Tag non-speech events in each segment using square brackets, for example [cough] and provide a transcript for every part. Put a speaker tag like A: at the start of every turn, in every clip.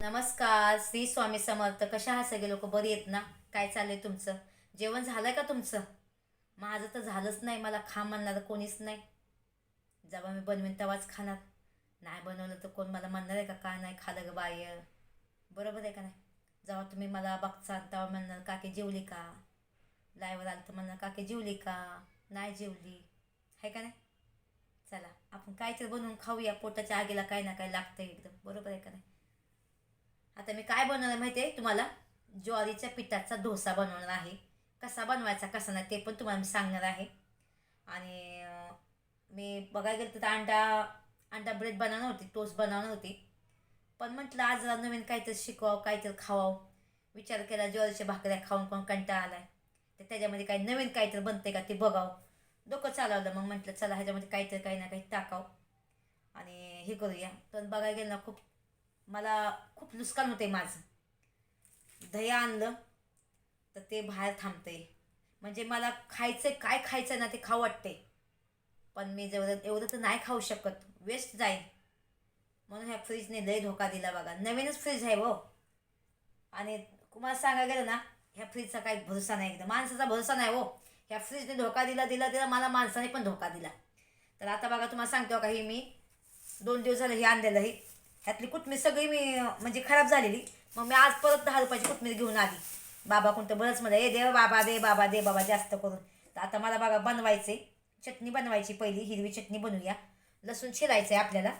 A: नमस्कार श्री स्वामी समर्थ. कशा आहात सगळे लोक? बरी आहेत ना? काय चाललंय तुमचं? जेवण झालं का तुमचं? माझं तर झालंच नाही. मला खा म्हणणार कोणीच नाही. जेव्हा मी बनवीन तेव्हाच खाणार. नाही बनवलं तर कोण मला म्हणणार आहे का? काय नाही खालं ग बाय बरोबर आहे का नाही? जेव्हा तुम्ही मला बघचा तेव्हा म्हणणार काकी जेवली का? लाईव्हवर आलं तर म्हणणार काकी जेवली का? नाही जेवली. आहे का नाही? चला आपण काहीतरी बनवून खाऊया. पोटाच्या आगीला काही ना काय लागतं एकदम. बरोबर आहे का नाही? आता मी काय बनवणार माहिती आहे तुम्हाला ज्वारीच्या पिठाचा डोसा बनवणार आहे. कसा बनवायचा कसा नाही ते पण तुम्हाला मी सांगणार आहे. आणि मी बघायला गेलं तर अंडा अंडा ब्रेड बनवणार होती टोस्ट बनवणार होती. पण म्हटलं आज नवीन काहीतरी शिकवावं काहीतरी खावावं. विचार केला ज्वारीच्या भाकऱ्या खाऊन कोण कंटाळा आलाय. तर त्याच्यामध्ये काही नवीन काहीतरी बनते का ते बघावं. डोकं चालवलं मग म्हटलं चला ह्याच्यामध्ये काहीतरी काही ना काही टाकावं. आणि हे करूया. पण बघायला गेलं ना खूप मला खूप नुकसान होते माझं. दही आणलं तर ते बाहेर थांबते म्हणजे मला खायचं काय खायचं ना ते खाऊ वाटते पण मी जेवढं एवढं तर नाही खाऊ शकत. वेस्ट जाईल. म्हणून ह्या फ्रीजने लय धोका दिला बघा. नवीनच फ्रीज आहे हो. आणि तुम्हाला सांगायला गेलं ना ह्या फ्रीजचा काही भरोसा नाही एकदम. माणसाचा भरोसा नाही हो. ह्या फ्रीजने धोका दिला दिला दिला मला माणसाने पण धोका दिला. तर आता बघा तुम्हाला सांगतो हो का ही मी दोन दिवस झालं हे आणलेलं हे त्यातली कोथमीर सगळी मी म्हणजे खराब झालेली. मग मी आज परत दहा रुपयाची कोथमीर घेऊन आली. बाबा कोणतं बरंच मध्ये ए दे बाबा दे बाबा दे बाबा जास्त करून. तर आता मला बघा बनवायचे चटणी बनवायची पहिली हिरवी चटणी बनवूया. लसूण शिरायचं आहे आपल्याला.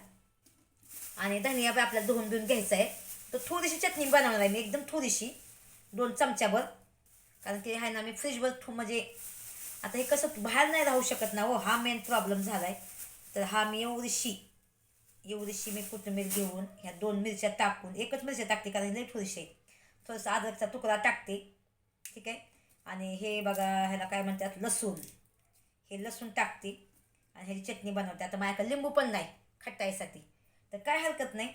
A: आणि धनिया बी आपल्याला धुवून धुवून घ्यायचं आहे तर थोडीशी चटणी बनवणार आहे मी एकदम थोडीशी. दोन चमच्यावर कारण की आहे ना मी फ्रीजवर थो म्हणजे आता हे कसं बाहेर नाही राहू शकत ना हो हा मेन प्रॉब्लेम झाला आहे तर हा मी एवढीशी एवढीशी मी कोथिंबीर घेऊन ह्या दोन मिरच्या टाकून एकच मिरच्या टाकते कारण लई थोडीशी. आहे थोडंसं अद्रकचा तुकडा टाकते. ठीक आहे? आणि हे बघा ह्याला काय म्हणतात लसूण. हे लसूण टाकते आणि ह्याची चटणी बनवते. आता माझ्याकडे लिंबू पण नाही खट्टायसाठी तर काय हरकत नाही.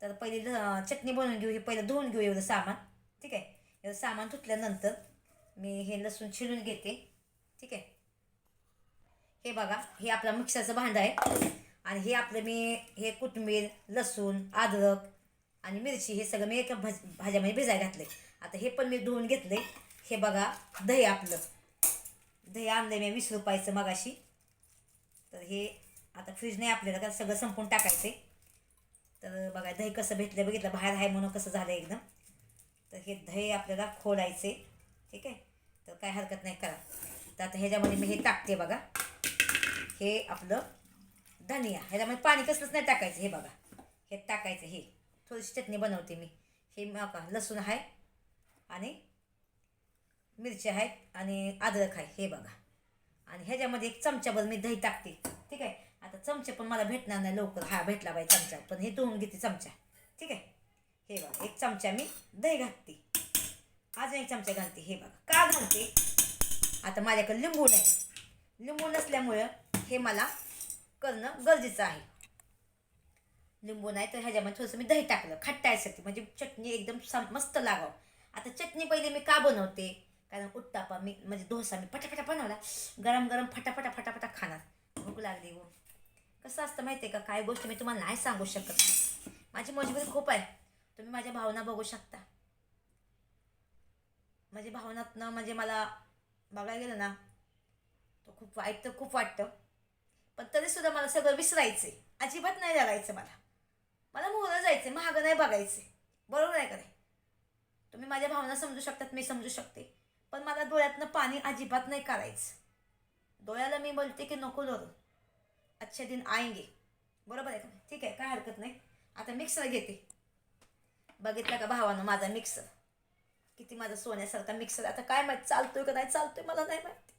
A: तर पहिली चटणी बनवून घेऊ हे पहिलं धुवून घेऊ एवढं सामान. ठीक आहे? एवढं सामान धुतल्यानंतर मी हे लसूण छिलून घेते. ठीक आहे? हे बघा हे आपला मिक्सरचं भांडं आहे. आणि हे आपलं मी हे कोथिंबीर लसूण अद्रक आणि मिरची हे सगळं मी एका भाज भाज्यामध्ये भिजायला घातले आता हे पण मी धुवून घेतले हे बघा दही आपलं. दही आणलं मी वीस रुपयाचं मगाशी. तर हे आता फ्रीज नाही आपल्याला का सगळं संपून टाकायचे तर बघा दही कसं भेटलं बघितलं बाहेर आहे म्हणून कसं झालं एकदम. तर हे दही आपल्याला खोडायचे ठीक आहे? तर काय हरकत नाही करा. तर आता ह्याच्यामध्ये मी हे टाकते बघा. हे आपलं धनिया ह्याच्यामध्ये पाणी कसलंच नाही टाकायचं. हे बघा. हे टाकायचं हे. थोडीशी चटणी बनवते मी. हे बघा लसूण आहे आणि मिरची आहेत आणि अद्रक आहे हे बघा. आणि ह्याच्यामध्ये एक चमच्याभर मी दही टाकते. ठीक आहे? आता चमचे पण मला भेटणार नाही लवकर. हा भेटला बाई चमचा. पण हे धुवून घेते चमचा. ठीक आहे? हे बघा. एक चमचा मी दही घालते. अजून एक चमचा घालते. हे बघा. का घालते? आता माझ्याकडे लिंबू नाही. लिंबू नसल्यामुळं हे मला करणं गरजेचं आहे. लिंबू नाही तर ह्याच्यामध्ये थोडंसं मी दही टाकलं खट्टायसाठी. म्हणजे चटणी एकदम सम मस्त लागावं. आता चटणी पहिले मी का बनवते? कारण उत्तापा मी म्हणजे डोसा मी फटाफटा बनवला गरम गरम फटाफटा फटाफटा खाणार. भूक लागली हो. कसं असतं माहिती आहे का? काय गोष्ट मी तुम्हाला नाही सांगू शकत. माझी मजबुरी खूप आहे. तुम्ही माझ्या भावना बघू शकता. माझ्या भावनातनं म्हणजे मला बघायला गेलं ना तो खूप वाईट तर खूप वाटतं. पण तरीसुद्धा मला सगळं विसरायचं आहे अजिबात नाही लागायचं मला. मला मोहरं जायचं महागं नाही बघायचं बरोबर आहे का नाही? तुम्ही माझ्या भावना समजू शकतात मी समजू शकते. पण मला डोळ्यातनं पाणी अजिबात नाही काढायचं. डोळ्याला मी बोलते की नको डोळं अच्छे दिन आएंगे. बरोबर आहे का नाही? ठीक आहे काय हरकत नाही. आता मिक्सर घेते. बघितलं का भावानं माझा मिक्सर किती माझा सोन्यासारखा मिक्सर आता काय माहीत चालतोय का नाही चालतोय मला नाही माहिती.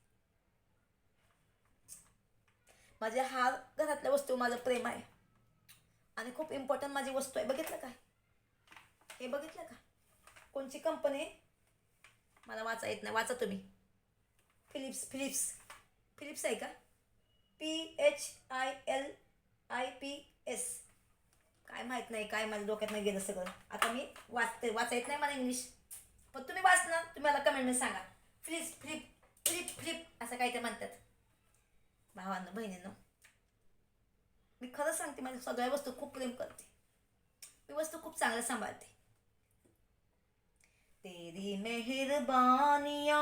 A: माझ्या हार घरातल्या वस्तू माझं प्रेम आहे. आणि खूप इम्पॉर्टंट माझी वस्तू आहे. बघितलं काय हे बघितलं का? कोणची कंपनी आहे मला वाचा येत नाही. वाचा तुम्ही. फिलिप्स फिलिप्स फिलिप्स आहे का? P H I L I P S काय माहीत नाही. काय माझ्या डोक्यात नाही गेलं सगळं. आता मी वाचते. वाचा येत नाही मला इंग्लिश पण तुम्ही वाचणार तुम्ही मला कमेंटमध्ये सांगा. फ्लिप फ्लिप फ्लिप फ्लिप असं काय ते म्हणतात. भावांना बहिणीनं. मी खरं सांगते माझ्या सगळ्या वस्तू खूप प्रेम करते. मी वस्तू खूप चांगलं सांभाळते. तेरी मेहरबानिया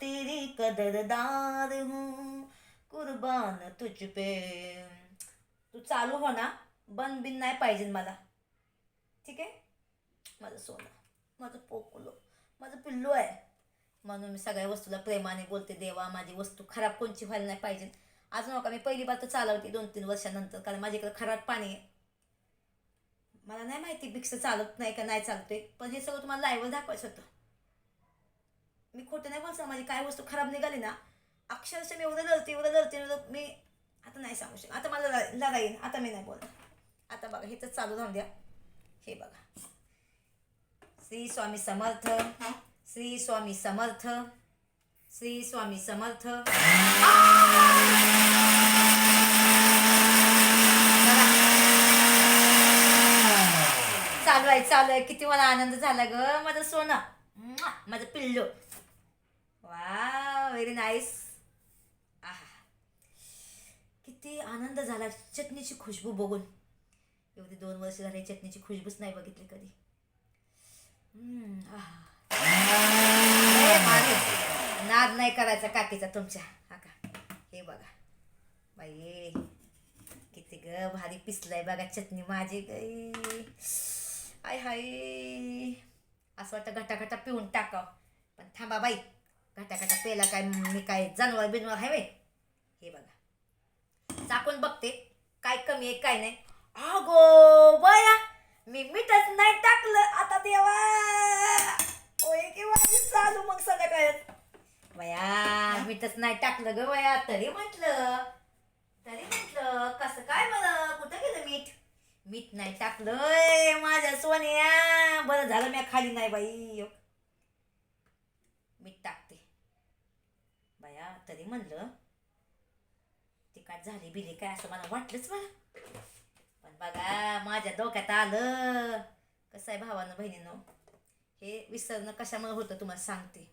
A: तेरी कदरदार हूँ. कुर्बान तुझ पे तू चालू हो ना बंद बिन नाही पाहिजे मला. ठीक आहे? माझं सोनं माझं पोकुलो माझं पिल्लू आहे. म्हणून मी सगळ्या वस्तूला प्रेमाने बोलते देवा माझी वस्तू खराब कोणची व्हायला नाही पाहिजे अजून नका मी पहिली बार तर चालवते दोन तीन वर्षानंतर कारण माझ्याकडे खराब पाणी आहे. मला नाही माहिती भिक्स चालत नाही का नाही चालतोय पण हे सगळं तुम्हाला लाईव्ह दाखवायचं होतं. मी खोटं नाही बोलतो माझी काय वस्तू खराब निघाली ना अक्षरशः मी एवढं लढते एवढं लढते एवढं मी आता नाही सांगू शकत. आता मला लढा- येईल आता मी नाही बोलणार. आता बघा हे तर चालू राहून द्या. हे बघा. श्री स्वामी समर्थ श्री स्वामी समर्थ श्री स्वामी समर्थ बघा. चालू आहे चालू आहे किती मला आनंद झाला ग. माझं सोनं. माझं पिल्लू. वा व्हेरी नाईस आहा. किती आनंद झाला चटणीची खुशबू बघून. एवढी दोन वर्ष झाली चटणीची खुशबूच नाही बघितली कधी. आहा. नाद नाही करायचा काकीचा तुमच्या. हा का? हे बघा. बाई किती ग भारी पिसलंय बघा चटणी माझी गई आय हाय. असं वाटतं घटाघटा पिऊन टाकाव पण थांबा बाई. घटाघटा पेला काय मी काय जानवर बिनवर हवे हे बघा. चाकून बघते काय कमी आहे काय नाही. अगो बया मी मीठच नाही टाकलं आता देवा. ओय की चालू मग संध्याकाळात वया मीठच नाही टाकलं ग वया तरी म्हटलं तरी म्हटलं कसं काय मला कुठं गेलं मीठ? मीठ नाही टाकलंय माझ्या सोन्या. बरं झालं मी खाली नाही बाई. मीठ टाकते. बाया तरी म्हणलं काय झाली बिली काय असं मला वाटलंच मला. पण बघा माझ्या डोक्यात आलं. कसं आहे भावानं बहिणीनं? हे विसरणं कशामुळे होतं तुम्हाला सांगते.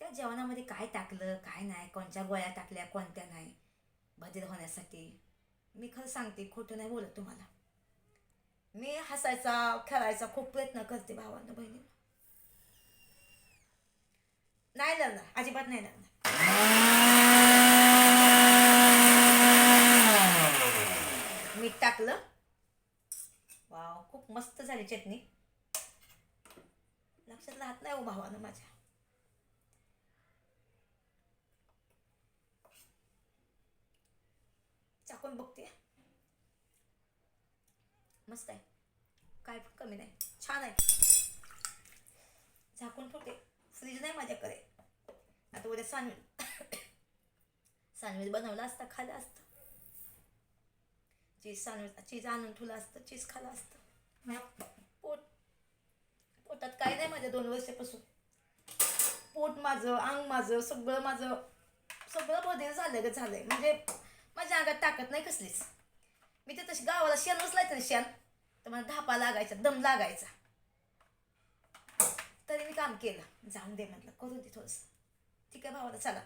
A: त्या जेवणामध्ये काय टाकलं काय नाही कोणत्या गोळ्या टाकल्या कोणत्या नाही बधीर होण्यासाठी. मी खरं सांगते खोटं नाही बोलत तुम्हाला. मी हसायचा खेळायचा खूप प्रयत्न करते भावांना बहिणींना. नाही लढणार अजिबात नाही लढणार. मीठ टाकलं. वाव खूप मस्त झाली चटणी. लक्षात राहत नाही हो भावानं माझ्या. चाकून बघते. मस्त आहे. काय पण कमी नाही. छान आहे. झाकून ठेवते. फ्रीज नाही माझ्याकडे. आता उद्या सँडविच सँडविच बनवलं असतं खाल्लं असतं. चीज सँडविच चीज आणून ठेवलं असतं चीज खाल्लं असतं. पोट पोटात काय नाही माझ्या दोन वर्षापासून. पोट माझं अंग माझं सगळं माझं सगळं बदल झालं ग झालंय. म्हणजे माझ्या अंगात ताकद नाही कसलीच. मी ते तशी गावाला शेण उचलायचं ना शेण. तर मला धापा लागायचा दम लागायचा. तरी मी काम केलं. जाऊन दे म्हटलं करून दे थोडंसं. ठीक आहे भावाला चला.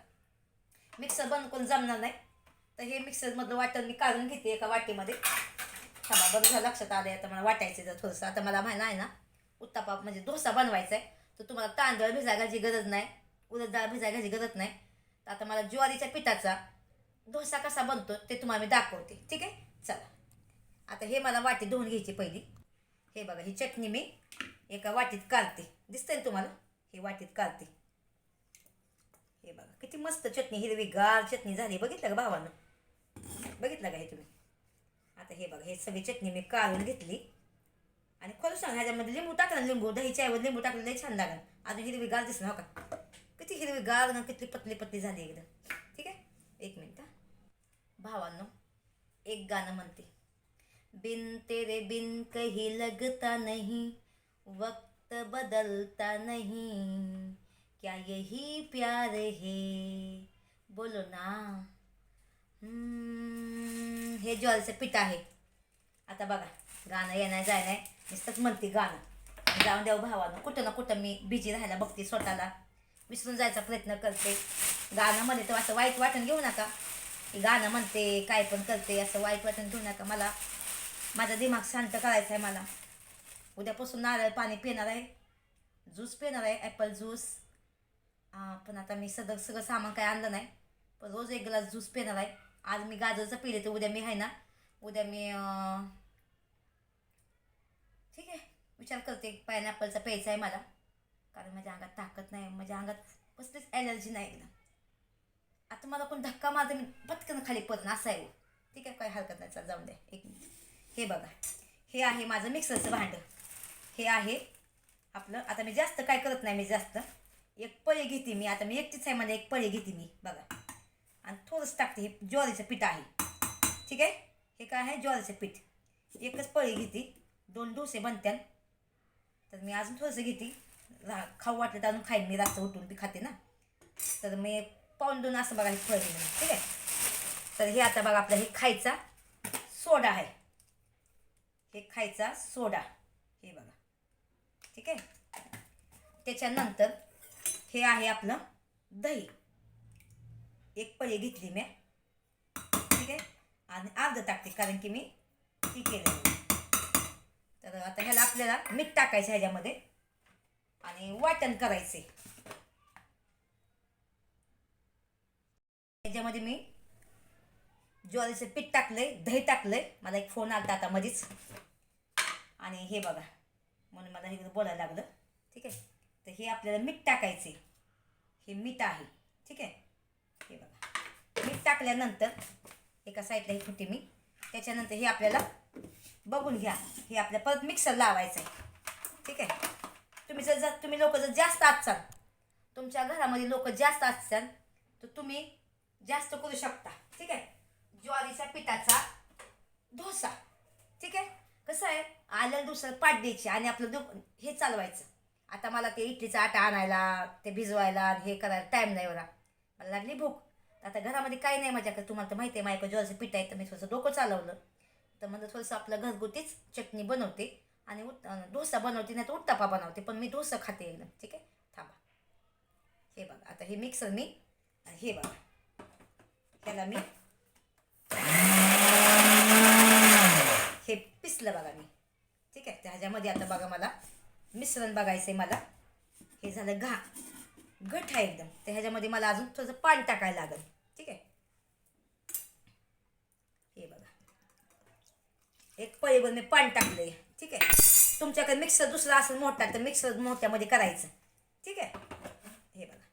A: मिक्सर बंद करून जमणार नाही. तर हे मिक्सरमधलं वाटण मी काढून घेते एका वाटीमध्ये. थांबा बरं झालं लक्षात आलं आता मला वाटायचं जर थोडंसं. आता मला माहिती आहे ना उत्तापा म्हणजे डोसा बनवायचा आहे तर तुम्हाला तांदूळ भिजायची गरज नाही. उडद डाळ भिजायची गरज नाही. तर आता मला ज्वारीच्या पिठाचा डोसा कसा बनतो ते तुम्हाला मी दाखवते. ठीक आहे? चला. आता हे मला वाटी धुवून घ्यायची पहिली. हे बघा ही चटणी मी एका वाटीत काढते दिसतंय ना तुम्हाला? ही वाटीत काढते हे बघा किती मस्त चटणी हिरवी गार चटणी झाली. बघितलं का भावानं? बघितलं का हे तुम्ही? आता हे बघा हे सगळी चटणी मी काढून घेतली. आणि खरं सांग ह्याच्यामध्ये लिंबू टाकलं लिंबू. दहीच्या ऐवजी लिंबू टाकलं लई छान लागेल. अजून हिरवी गार दिसणार हो का? किती हिरवी गार ना किती पतली पतली झाली एकदम. ठीक आहे? एक मिनिट. हा. भावांनो एक गाणं म्हणते. बिन तेरे बिन कही लगता नहीं वक्त बदलता नहीं. क्या यही प्यार है? बोलो ना. हे ज्वारीचं पीठ आहे. आता बघा गाणं येणार जाय नाही नुसतंच म्हणते गाणं. जाऊन द्यावं हो भावानं कुठं ना कुठं मी बिझी राहायला बघते स्वतःला. विसरून जायचा प्रयत्न करते. गाणं म्हणे तर असं वाईट वाटण घेऊ नका. गाणं म्हणते काय पण करते असं वाईट वाटण घेऊ नका मला. माझा दिमाग शांत करायचा आहे मला. उद्यापासून नारळ पाणी पिणार आहे ज्यूस पिणार आहे ॲपल ज्यूस. पण आता मी सगळं सगळं सामान काय आणलं नाही पण रोज एक ग्लास ज्यूस पिणार आहे. आज मी गाजरचं पिले तर उद्या मी आहे ना उद्या मी ठीक आहे विचार करते पायनॅपलचा प्यायचा आहे मला. कारण माझ्या अंगात ताकद नाही माझ्या अंगात कसलीच ॲलर्जी नाही एकदम आता मला कोण धक्का माझा मी पटकन खाली पडून असं आहे ठीक आहे काय हरकत नाही. चल जाऊन द्या. एक मिनिट. हे बघा. हे आहे माझं मिक्सरचं भांडं. हे आहे आपलं. आता मी जास्त काय करत नाही मी जास्त. एक पळी घेते मी. आता मी एकटीच आहे मला एक पळी घेते मी. बघा. आणि थोडंसं टाकते. हे ज्वारीचं पीठ आहे. ठीक आहे? हे काय आहे? ज्वारीचं पीठ. एकच पळी घेते. दोन डोसे बनत्यान. तर मी अजून थोडंसं घेते. रा खाऊ वाटलं तर अजून खाईन मी. रात्र उठून बी खाते ना. तर मी पाऊन दोन असं बघा हे फळ ठीक आहे? तर हे आता बघा आपलं हे खायचा सोडा आहे. हे खायचा सोडा हे बघा. ठीक आहे? त्याच्यानंतर हे आहे आपलं दही. एक पळी घेतली मी. ठीक आहे? आणि अर्ध टाकते कारण की मी ती केलं तर आता ह्याला आपल्याला मीठ टाकायचं ह्याच्यामध्ये आणि वाटण करायचे त्याच्यामध्ये मी ज्वारीचं पीठ टाकलंय दही टाकलंय. मला एक फोन आला आता मध्येच आणि हे बघा म्हणून मला हे बोलायला लागलं. ठीक आहे? तर हे आपल्याला मीठ टाकायचे हे मीठ आहे. ठीक आहे? हे बघा. मीठ टाकल्यानंतर एका साईडला हे फुटी मी. त्याच्यानंतर हे आपल्याला बघून घ्या. हे आपल्या परत मिक्सर लावायचं आहे ठीक आहे? तुम्ही जर जर तुम्ही लोक जर जास्त असाल तुमच्या घरामध्ये लोक जास्त असतात तर तुम्ही जास्त करू शकता. ठीक आहे? ज्वारीच्या पिठाचा डोसा. ठीक आहे? कसं आहे? आल्या दुसरं पाठ द्यायची आणि आपलं दुख हे चालवायचं. आता मला ते इडलीचा आटा आणायला ते भिजवायला हे करायला टाईम नाही एवढा. मला लागली भूक. आता घरामध्ये काही नाही माझ्याकडे. तुम्हाला तर माहिती आहे माझ्याकडे ज्वारीचं पीठ आहे तर मी थोडंसं डोकं चालवलं. तर मला थोडंसं आपलं घरगुतीच चटणी बनवते आणि उत डोसा बनवते नाही तर उत्तापा बनवते पण मी डोसा खाते एकदम. ठीक आहे? थांबा. हे बघा. आता हे मिक्सर मी हे बघा. ह्याला मी हे पिसलं बघा मी. ठीक आहे? तर ह्याच्यामध्ये आता बघा मला मिश्रण बघायचं आहे मला. हे झालं घा. घट आहे एकदम. तर ह्याच्यामध्ये मला अजून थोडंसं पाणी टाकायला लागेल. ठीक आहे? हे बघा. एक पळीवर मी पाणी टाकलंय. ठीक आहे? तुमच्याकडे मिक्सर दुसरा असेल मोठा तर मिक्सर मोठ्यामध्ये करायचं. ठीक आहे हे बघा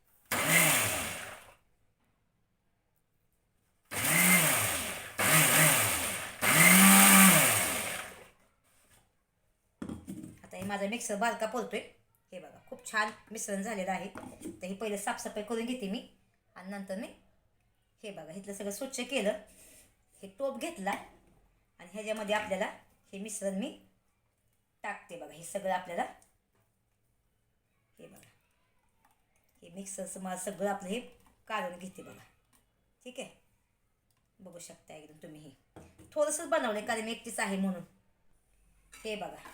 A: आता हे माझा मिक्सर बारका पोलतोय हे बघा खूप छान मिश्रण झालेलं आहे. तर हे पहिलं साफसफाई करून घेते मी. आणि नंतर मी हे बघा इथलं सगळं स्वच्छ केलं. हे टोप घेतला आणि ह्याच्यामध्ये आपल्याला हे मिश्रण मी टाकते बघा. हे सगळं आपल्याला हे बघा. हे मिक्सरचं मला सगळं आपलं हे काढून घेते बघा. ठीक आहे? बघू शकता एकदम तुम्ही हे. थोडंसंच बनवलं कारण मी एकटीच आहे म्हणून. हे बघा.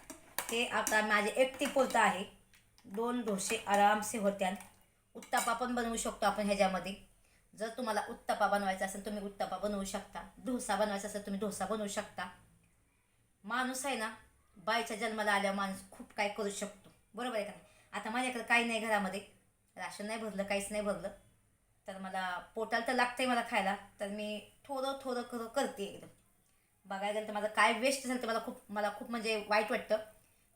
A: हे आता माझे एकटी पोलतं आहे. दोन डोसे आरामसे होत्यान. उत्तापा पण बनवू शकतो आपण ह्याच्यामध्ये. जर तुम्हाला उत्तपा बनवायचा असेल तुम्ही उत्तपा बनवू शकता. डोसा बनवायचा असेल तुम्ही डोसा बनवू शकता. माणूस आहे ना बाईच्या जन्माला आल्यावर माणूस खूप काय करू शकतो. बरोबर आहे का नाही? आता माझ्याकडे काही नाही घरामध्ये. राशन नाही भरलं काहीच नाही भरलं. तर मला पोटाला तर लागतंय मला खायला. तर मी थोडं थोडं कर करते एकदम. बघायला गेलं तर माझं काय वेस्ट झालं तर मला खूप मला खूप म्हणजे वाईट वाटतं.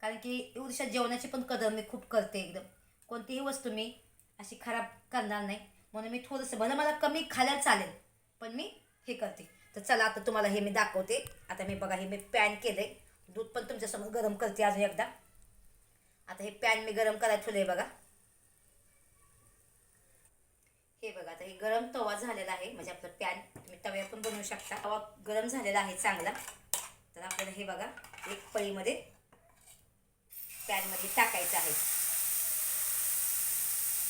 A: कारण की एवढ्या जेवणाची पण कदर मी खूप करते एकदम. कोणतीही वस्तू मी अशी खराब करणार नाही. म्हणून मी थोडंसं भलं मला कमी खायला चालेल पण मी हे करते. तर चला आता तुम्हाला हे मी दाखवते. आता मी बघा हे मी पॅन केलं आहे दूध पण तुमच्यासमोर गरम करते अजून एकदा. आता हे पॅन मी गरम करायला ठेवलं आहे बघा. हे बघा आता हे गरम तवा झालेला आहे. म्हणजे आपलं पॅन तुम्ही तव्या पण बनवू शकता. तवा गरम झालेला आहे चांगला. तर आपल्याला हे बघा एक पळीमध्ये पॅनमध्ये टाकायचं आहे.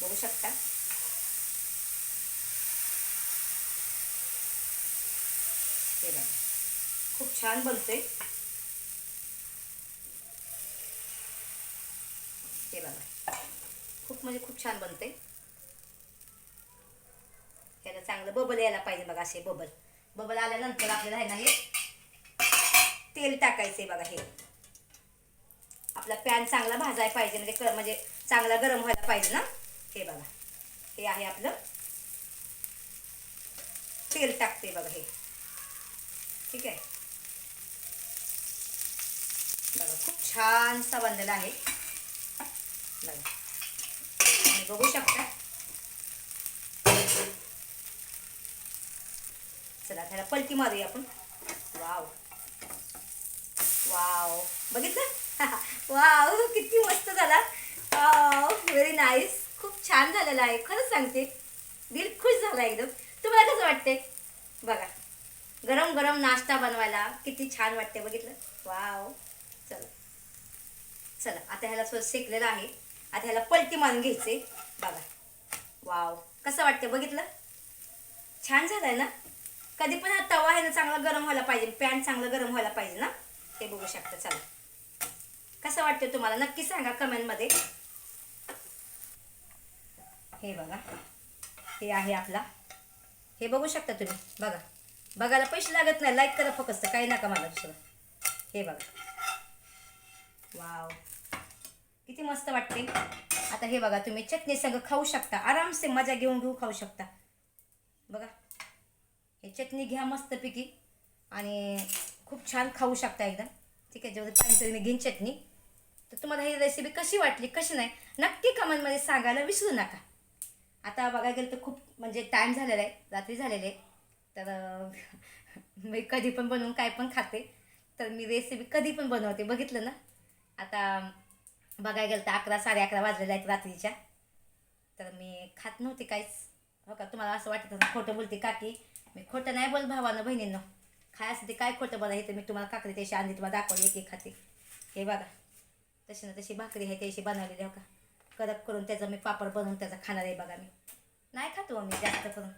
A: बघू शकता. ते बघा. खूप छान बनतोय. ते बघा. खूप म्हणजे खूप छान बनते त्याला चांगलं बबल यायला पाहिजे बघा असे बबल. बबल आल्यानंतर आपल्याला आहे ना हे तेल टाकायचे बघा हे. आपला पॅन चांगला भाजायला पाहिजे म्हणजे म्हणजे चांगला गरम व्हायला पाहिजे ना? हे बघा. हे आहे आपलं. तेल टाकते बघा हे. ठीक आहे? बघा खूप छानसा बनलेला आहे. बघा. बघू शकता. चला त्याला पलटी मारूया आपण. वाव. वाव. बघितलं? [laughs] वाव किती मस्त झाला व्हेरी नाईस खूप छान झालेला आहे. खरंच सांगते दिल खुश झाला एकदम. तुम्हाला कसं वाटते बघा गरम गरम नाश्ता बनवायला किती छान वाटते बघितलं? वाव चला. चला आता ह्याला स्वस्त शेकलेलं आहे. आता ह्याला पलटी मारून घ्यायचे. बघा. वाव कसं वाटते बघितलं? छान झालंय ना? कधी पण हा तवा आहे ना चांगला गरम व्हायला पाहिजे. पॅन चांगलं गरम व्हायला पाहिजे ना? ते बघू शकता. चला. कसं वाटतं तुम्हाला? नक्की सांगा कमेंटमध्ये. हे बघा. हे आहे आपला. हे बघू शकता तुम्ही. बघा. बघायला पैसे लागत नाही. लाईक करा फक्त काही नका मला दुसरं. हे बघा. वाव किती मस्त वाटते आता हे बघा तुम्ही चटणी संग खाऊ शकता. आरामसे मजा घेऊन घेऊ खाऊ शकता. बघा. हे चटणी घ्या मस्तपैकी. आणि खूप छान खाऊ शकता एकदम. ठीक आहे जेवढं पाहिजे मी घेईन चटणी तर तुम्हाला ही रेसिपी कशी वाटली कशी नाही नक्की कमेंटमध्ये सांगायला विसरू नका. आता बघायला गेलं तर खूप म्हणजे टाईम झालेला आहे रात्री झालेले आहे. तर [laughs] मी कधी पण बनवून काय पण खाते तर मी रेसिपी कधी पण बनवते बघितलं ना? आता बघायला गेलं तर अकरा साडे अकरा वाजलेल्या आहेत रात्रीच्या. तर मी खात नव्हते काहीच. हो का तुम्हाला असं वाटत खोटं बोलते काकी? मी खोटं नाही बोल भावानं बहिणींनो. खाय असं काय खोटं बघा हे तर मी तुम्हाला काकडी त्याशी आणली तुम्हाला दाखवली एक एक खाते. हे बघा. तशी ना तशी भाकरी आहे त्याशी बनवलेली हो का कडक करून त्याचा मी पापड बनवून त्याचा खाणार आहे बघा मी. नाही खातो मी जास्त करून.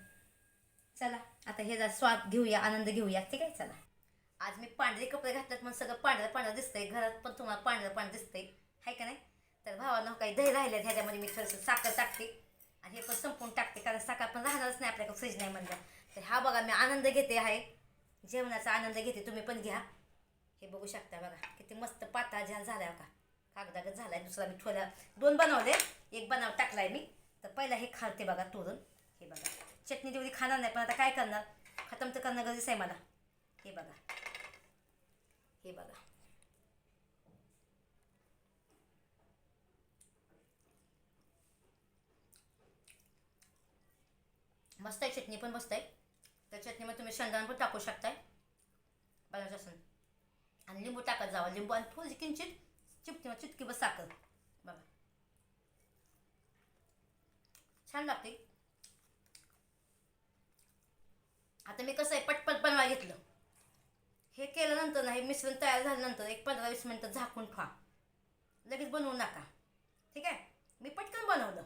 A: चला आता हे जरा स्वाद घेऊया आनंद घेऊया. ठीक आहे चला. आज मी पांढरे कपडे घातलेत मग सगळं पांढरं पांढरं दिसतंय. घरात पण तुम्हाला पांढरं पांढरं दिसतंय. आहे का नाही? तर भावानं काही दही राहिले ह्याच्यामध्ये मी थोडंसं साखर टाकते. आणि हे पण संपून टाकते कारण साखर पण राहणारच नाही आपल्याकडे फ्रीज नाही म्हणलं. तर हा बघा मी आनंद घेते आहे जेवणाचा आनंद घेते तुम्ही पण घ्या. हे बघू शकता बघा किती मस्त पाता झाला झाला का कागदागत झालाय दुसरा मी थोड्या दोन बनवले एक बनाव टाकलाय मी. तर पहिला हे खाते बघा तोडून. हे बघा. चटणी तेवढी खाणार नाही पण आता काय करणार? खतम तर करणं गरजेचं आहे मला. हे बघा. हे बघा. मस्त आहे चटणी पण मस्त आहे. त्या चटणीमध्ये तुम्ही शेंगदाणा पण टाकू शकताय. बनायचं असून आणि लिंबू टाकत जावा. लिंबू आणि थोडी किंचित चिपटी म्हणजे चिटकी बस साखर. बघा. छान लागते. आता मी कसं आहे पटपट बनवा घेतलं. हे केल्यानंतर ना हे मिश्रण तयार झाल्यानंतर एक पंधरा वीस मिनटं झाकून ठेवा. लगेच बनवू नका. ठीक आहे? मी पटकन बनवलं.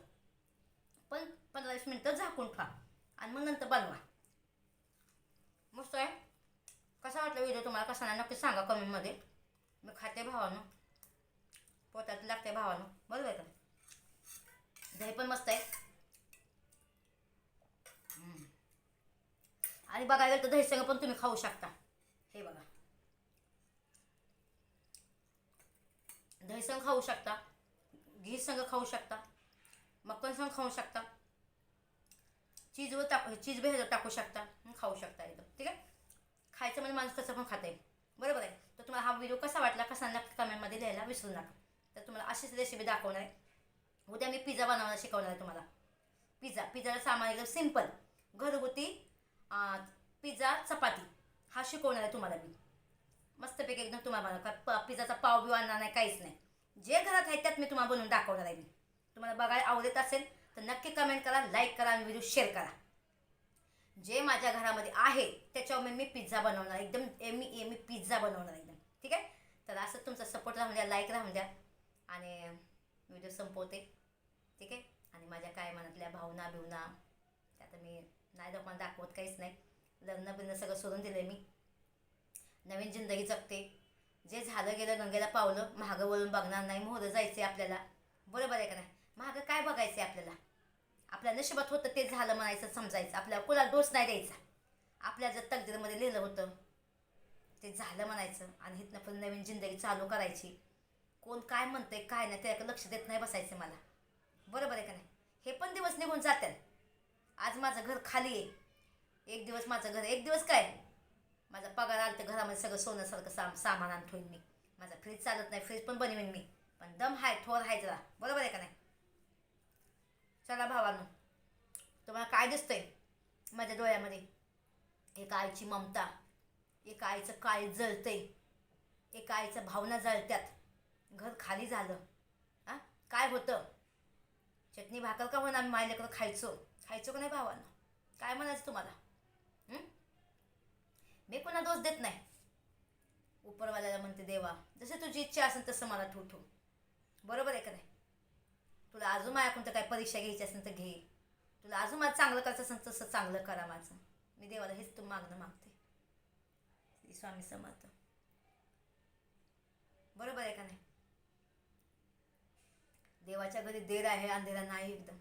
A: पण पंधरा वीस मिनटं झाकून ठेवा. आणि मग नंतर बनवा. मस्त आहे. कसा वाटला व्हिडिओ तुम्हाला? कसा नाही? नक्की सांगा कमेंटमध्ये मी खाते भावानं. पोटात लागते भावानं. बरोबर आहे का दही पण मस्त आहे. आणि बघायला तर दही संग पण तुम्ही खाऊ शकता. हे बघा. दही संग खाऊ शकता. घी संग खाऊ शकता. मक्कन संग खाऊ शकता. चीजवर टाकू चीज भेजर टाकू शकता खाऊ शकता एकदम ठीक आहे? खायचं म्हणजे माणूस तसं पण खाते बरोबर आहे? तर तुम्हाला हा व्हिडिओ कसा वाटला कसा नक्की कमेंटमध्ये लिहायला विसरू नका. तर तुम्हाला अशीच रेसिपी दाखवणार आहे. उद्या मी पिझ्झा बनवायला शिकवणार आहे तुम्हाला. पिझ्झा पिझ्झाला सामान एकदम सिंपल घरगुती पिझ्झा चपाती. हा शिकवणार आहे तुम्हाला मी. मस्तपैकी एकदम तुम्हाला बनव का प पिझ्झाचा पाव बिव आणणार नाही काहीच नाही. जे घरात आहे त्यात मी तुम्हाला बनवून दाखवणार आहे मी. तुम्हाला बघायला आवडत असेल तर नक्की कमेंट करा लाईक करा आणि व्हिडिओ शेअर करा. जे माझ्या घरामध्ये आहे त्याच्यावर मी पिझ्झा बनवणार. एकदम एमी एमी पिझ्झा बनवणार एकदम. ठीक आहे? तर असं तुमचा सपोर्ट राहून द्या लाईक राहून द्या. आणि व्हिडिओ संपवते. ठीक आहे? आणि माझ्या काय मनातल्या भावना बिवना त्या आता मी नाही लोकांना दाखवत काहीच नाही. लग्न बिग्न सगळं सोडून दिलं आहे मी. नवीन जिंदगी जगते. जे झालं गेलं गंगेला पावलं महागं वळून बघणार नाही मोहरं जायचे आपल्याला. बरोबर आहे का नाही? मागं काय बघायचं आहे आपल्याला? आपल्या नशिबात होतं ते झालं म्हणायचं समजायचं. आपल्याला कोणाला दोष नाही द्यायचा. आपल्या जर तकदीरमध्ये लिहिलं होतं ते झालं म्हणायचं. आणि इथनं पण नवीन जिंदगी चालू करायची. कोण काय म्हणतंय काय नाही त्याकडे लक्ष देत नाही बसायचं मला. बरोबर आहे का नाही? हे पण दिवस निघून जातात आज माझं घर खाली आहे. एक दिवस माझं घर एक दिवस काय? माझा पगार आला तर घरामध्ये सगळं सोन्यासारखं साम सामान आणून ठेवीन मी. माझा फ्रीज चालत नाही फ्रीज पण बनवीन मी. पण दम हाय थोर हाय जरा. बरोबर आहे का नाही? चला भावानं. तुम्हाला काय दिसतंय? माझ्या डोळ्यामध्ये. एक आईची ममता. एक आईचं काय जळतंय. एक आईचं भावना जळत्यात. घर खाली झालं. आ? काय होतं? चटणी भाकर का म्हणून आम्ही मायलेकडं खायचो? खायचो का नाही भावानं? काय म्हणायचं तुम्हाला? मी कोणा दोष देत नाही. उपरवाल्याला म्हणते देवा जसं तुझी इच्छा असेल तसं मला ठू बरोबर आहे का नाही? तुला अजून माझ्या कोणतं काय परीक्षा घ्यायची असेल तर घे. तुला अजून माझं चांगलं करायचं असेल तसं चांगलं करा माझं. मी देवाला हेच तू मागणं मागते. स्वामी समर्थ. बरोबर आहे का नाही? देवाच्या घरी देर आहे अंधेरा नाही एकदम.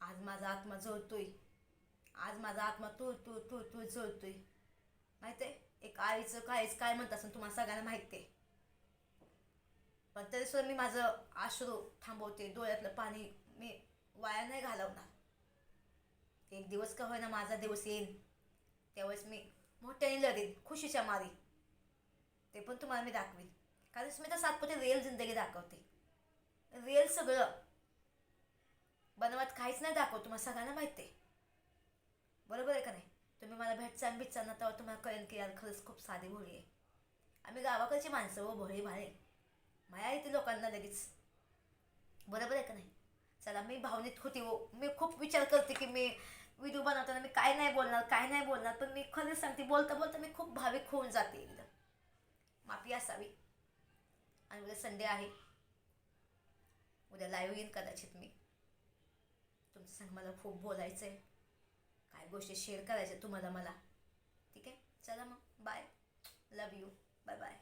A: आज माझा आत्मा जोडतोय आज माझा आत्मा तू तू तू तू जोडतोय माहिती आहे? एक आईचं काहीच काय म्हणत असेल तुम्हाला सगळ्यांना माहिती आहे. पण तरी सुद्धा मी माझं आश्रू थांबवते. डोळ्यातलं पाणी मी वाया नाही घालवणार. एक दिवस का होईना माझा दिवस येईल त्यावेळेस मी मोठ्याने लढेन खुशीच्या मारी. ते पण तुम्हाला मी दाखवेन. कारण मी तर सातपुते रिअल जिंदगी दाखवते. रिअल सगळं. बनवत काहीच नाही दाखवत तुम्हाला सगळ्यांना माहिती आहे बरोबर आहे का नाही? तुम्ही मला भेटचान बिटचान तेव्हा तुम्हाला कळेल की यार खरंच खूप साधी भोळी आहे. आम्ही गावाकडची माणसं व भोळी भाळे माया येते लोकांना लगेच. बरोबर आहे का नाही? चला मी भावनिक होती हो. मी खूप विचार करते की मी व्हिडिओ बनवताना मी काय नाही बोलणार काय नाही बोलणार पण मी खरंच सांगते बोलता बोलता मी खूप भाविक होऊन जाते एकदम. माफी असावी. आणि उद्या संडे आहे. उद्या लाईव्ह येईन कदाचित मी. तुमच्या संग मला खूप बोलायचं आहे काय गोष्टी शेअर करायच्या तुम्हाला मला. ठीक आहे? चला मग. Bye love you bye bye